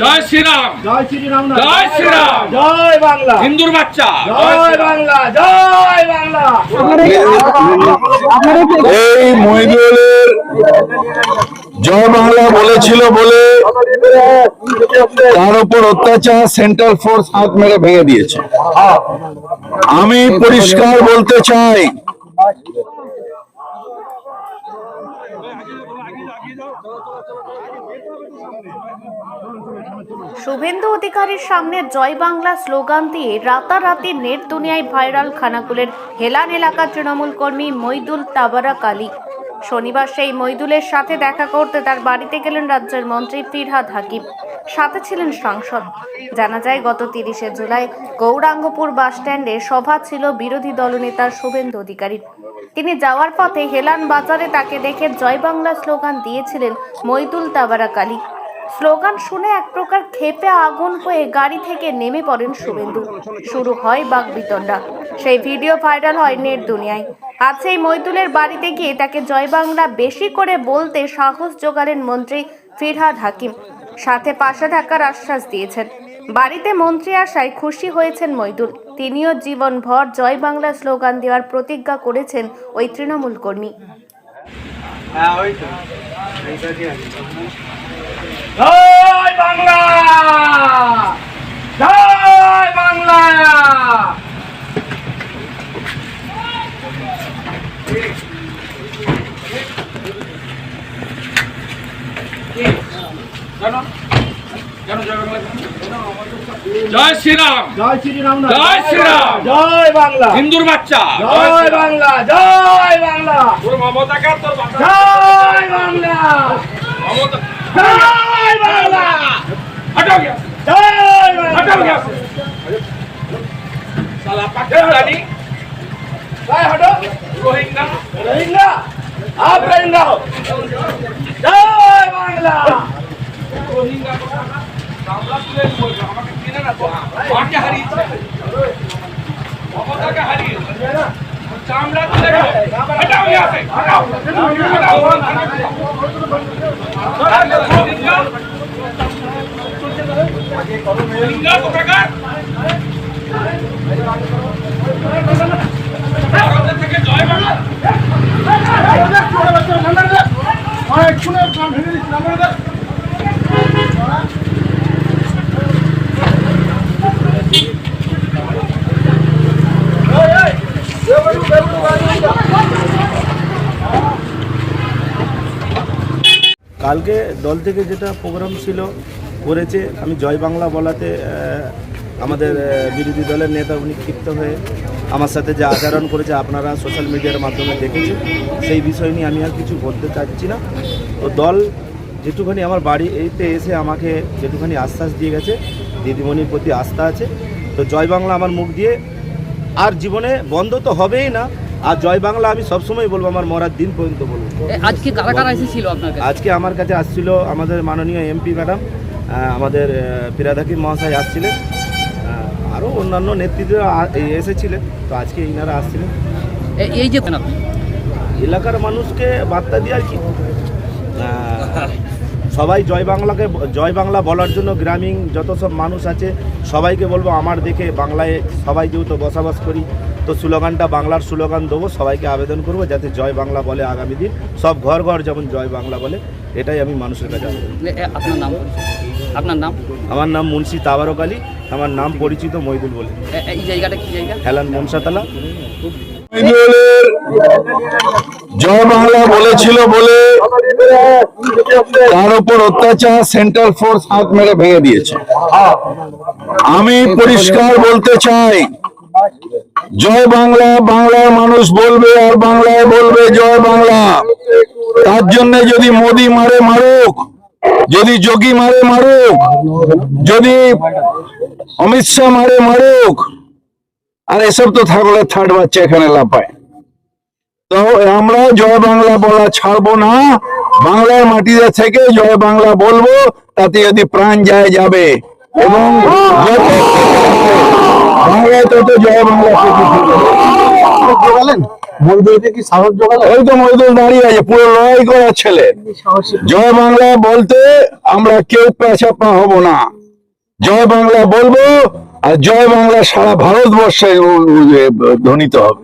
জয় শ্রীরাম। জয় শ্রীরাম জয় শ্রীরাম। জয় বাংলা। হিন্দুর বাচ্চা। জয় বাংলা জয় বাংলা। এই মহিদুলের জয় বাংলা বলেছিল বলে তার উপর অত্যাচার সেন্ট্রাল ফোর্স হাত মেরে ভেঙে দিয়েছে। আমি পরিষ্কার বলতে চাই শুভেন্দু অধিকারীর সামনে জয় বাংলা স্লোগান দিয়ে রাতারাতি নেট দুনিয়ায় ভাইরাল খানাকুলের হেলান এলাকার তৃণমূল কর্মী মৈদুল তাবারা কালী শনিবার সেই মৈদুলের সাথে দেখা করতে তার বাড়িতে গেলেন রাজ্যের মন্ত্রী ফিরহাদ হাকিম। সাথে ছিলেন সাংসদ। জানা যায়, গত তিরিশে জুলাই গৌরাঙ্গপুর বাসস্ট্যান্ডে সভা ছিল বিরোধী দলনেতা শুভেন্দু অধিকারীর। তিনি যাওয়ার পথে হেলান বাজারে তাকে দেখে জয় বাংলা স্লোগান দিয়েছিলেন মইদুল তাবারা কালী স্লোগান শুনে এক প্রকার ক্ষেপে আগুন হয়ে গাড়ি থেকে নেমে পড়েন শুভেন্দু। শুরু হয় বাগবিতণ্ডা সেই ভিডিও ভাইরাল হয় নেট দুনিয়ায়। আজ সেই মৈতুলের বাড়িতে গিয়ে তাকে জয় বাংলা বেশি করে বলতে সাহস জোগালেন মন্ত্রী ফিরহাদ হাকিম। সাথে পাশে থাকার আশ্বাস দিয়েছেন। বাড়িতে মন্ত্রী আসায় খুশি হয়েছেন মৈদুল তিনিও জীবনভর জয় বাংলা স্লোগান দেওয়ার প্রতিজ্ঞা করেছেন ওই তৃণমূল কর্মী। জয় বাংলা! বাংলা! জয় শ্রীরাম জয় শ্রীরাম না জয় শ্রীরাম। জয় বাংলা হিন্দুর বাচ্চা জয় বাংলা জয় বাংলা তোর মমতাকে আর তোর বাচ্চা জয় বাংলা মমতা জয় বাংলা হটাও গিয়া জয় হটাও বাংলা গিয়া সালা পাকিস্তানি জয় হটো রোহিঙ্গা রোহিঙ্গা आप रहिंगा মাকে হারিয়েছে মমতাকে হারিয়েছে চামড়া তুলে হটাও গিয়া সে হটাও হটাও রোহিঙ্গা রোহিঙ্গা কোথাকার ভারতের থেকে জয় বাংলা কালকে দল থেকে যেটা প্রোগ্রাম ছিল, করেছে, আমি জয় বাংলা বলাতে আমাদের বিরোধী দলের নেতা উনি ক্ষিপ্ত হয়ে আমার সাথে যে আচরণ করেছে, আপনারা সোশ্যাল মিডিয়ার মাধ্যমে দেখেছেন, সেই বিষয় নিয়ে আমি আর কিছু বলতে চাচ্ছি না। তো দল যেটুখানি আমার বাড়ি এইতে এসে আমাকে যেটুখানি আশ্বাস দিয়ে গেছে দিদিমণির প্রতি আস্থা আছে। তো জয় বাংলা আমার মুখ দিয়ে। আর জীবনে বন্ধ তো হবেই না। আর জয় বাংলা আমি সবসময় বলব আমার মরার দিন পর্যন্ত বলব। আজকে কারা কারা এসেছিল আপনার আজকে আমার কাছে আসছিল আমাদের মাননীয় এমপি ম্যাডাম আমাদের ফিরাদ হাকিম মহাশয় আসছিলেন। আরও অন্যান্য নেতৃত্বরা এই এসেছিলেন। তো আজকে ইনারা আসছিলেন। এই যে এলাকার মানুষকে বার্তা দিয়ে আর কি সবাই জয় বাংলাকে জয় বাংলা বলার জন্য গ্রামীণ যত সব মানুষ আছে সবাইকে বলব আমার দেখে বাংলায় সবাই যেহেতু বসবাস করি তো স্লোগানটা বাংলার স্লোগান দেবো সবাইকে আবেদন করব যাতে জয় বাংলা বলে আগামী দিন। সব ঘর ঘর যেমন জয় বাংলা বলে এটাই আমি মানুষের কাছে আপনার নাম আপনার নাম? আমার নাম মুন্সি তাবারক আলী আমার নাম পরিচিত মইদুল বলে। এ, এই জায়গাটা কি জায়গা। হেলান মনসাতলা। জয় বাংলা বলেছিল বলে তার উপর অত্যাচার সেন্ট্রাল ফোর্স হাত মেরে ভেঙে দিয়েছে। আমি পরিষ্কার বলতে চাই, জয় বাংলা, বাংলার মানুষ বলবে আর বাংলায় বলবে জয় বাংলা। তার জন্য যদি মোদি মারে মারুক, যদি যোগী মারে মারুক, যদি অমিত শাহ মারে মারুক, আর এসব তো থাকলে থার্ড বাচ্চা এখানে লাপায় তো আমরা জয় বাংলা বলা ছাড়বো না। বাংলার মাটিতে থেকে জয় বাংলা বলব তাতে যদি প্রাণ যায় যাবে। এবং বাংলায় তত জয় বাংলা কি সাহস ওই তো মজদুর দাঁড়িয়ে আছে পুরো লড়াই করার ছেলে। জয় বাংলা বলতে আমরা কেউ হব না। জয় বাংলা বলব আর জয় বাংলা সারা ভারতবর্ষে ধ্বনিত হবে।